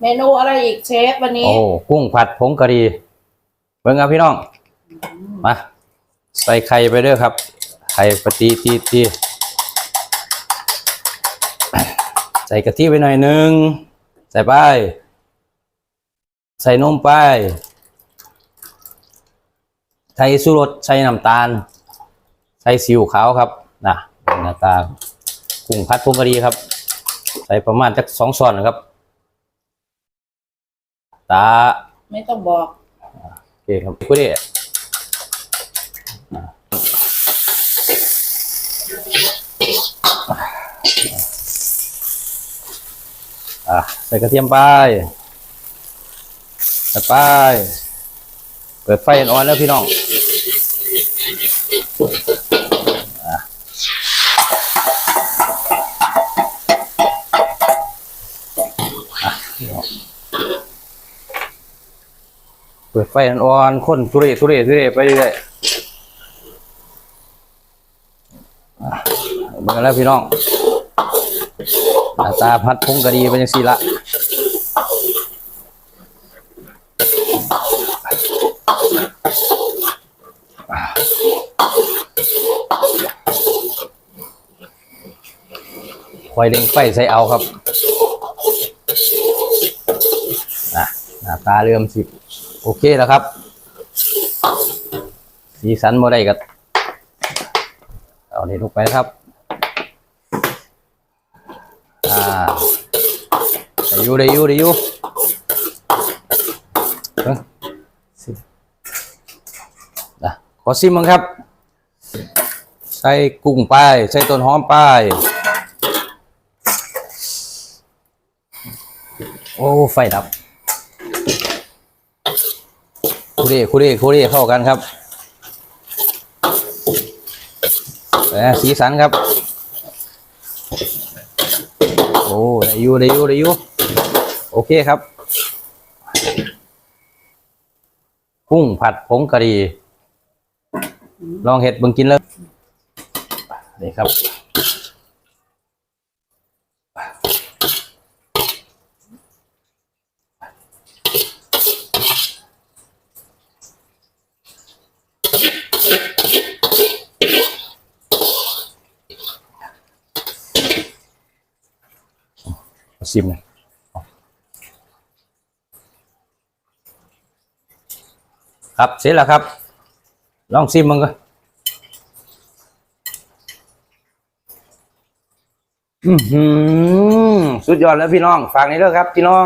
เมนูอะไรอีกเชฟวันนี้โอ้กุ้งผัดผงกะหรี่เบิ่งครับพี่น้องมาใส่ไข่ไปเด้อครับ ไข่ปฏิทีทีใส่กะทิไปหน่อยหนึง ใส่ไป ใส่นมไป ใส่สุรสใส่น้ำตาล ใส่ซีอิ๊วขาวครับนะหน้าตากุ้งผัดผงกะหรี่ครับ ใส่ประมาณจักสองช้อนนะครับ ตาไม่ต้องบอกโอเคครับกูดิอะใส่กระเทียมไปใส่ไป เปิดไฟอ่อนแล้วพี่น้อง ปิดไฟอ่อนๆคนทุเรศทุเรศทุเรศไปเรื่อยเบิ่งแล้วพี่น้องหน้าตาพัดพุ่งกะดีเป็นยังสี่ละคอยเล็งไฟใส่เอาครับหน้าตาเริ่มสิบ โอเคแล้วครับ สีสันโมได้กับเอาเนี่ลงไปครับอ่าได้ยูได้ยูได้อยู่เอ้ยสิอะขอซิมมั้งครับ ใส่กุ้งไป ใส่ต้นหอมไป โอ้ ไฟดับ คู เร่คูเร่คูเร่เข้ากันครับสีสันครับ โอ้ได้ยูได้ยูได้ยูโอเคครับ กุ้งผัดผงกะหรี่ลองเห็ดบิ่งกินเลยนี่ครับ ซิมเลยครับ เสร็จแล้วครับ ลองซิมมันก็อืมสุดยอดแล้วพี่น้อง ฝากนี้ด้วยครับ พี่น้อง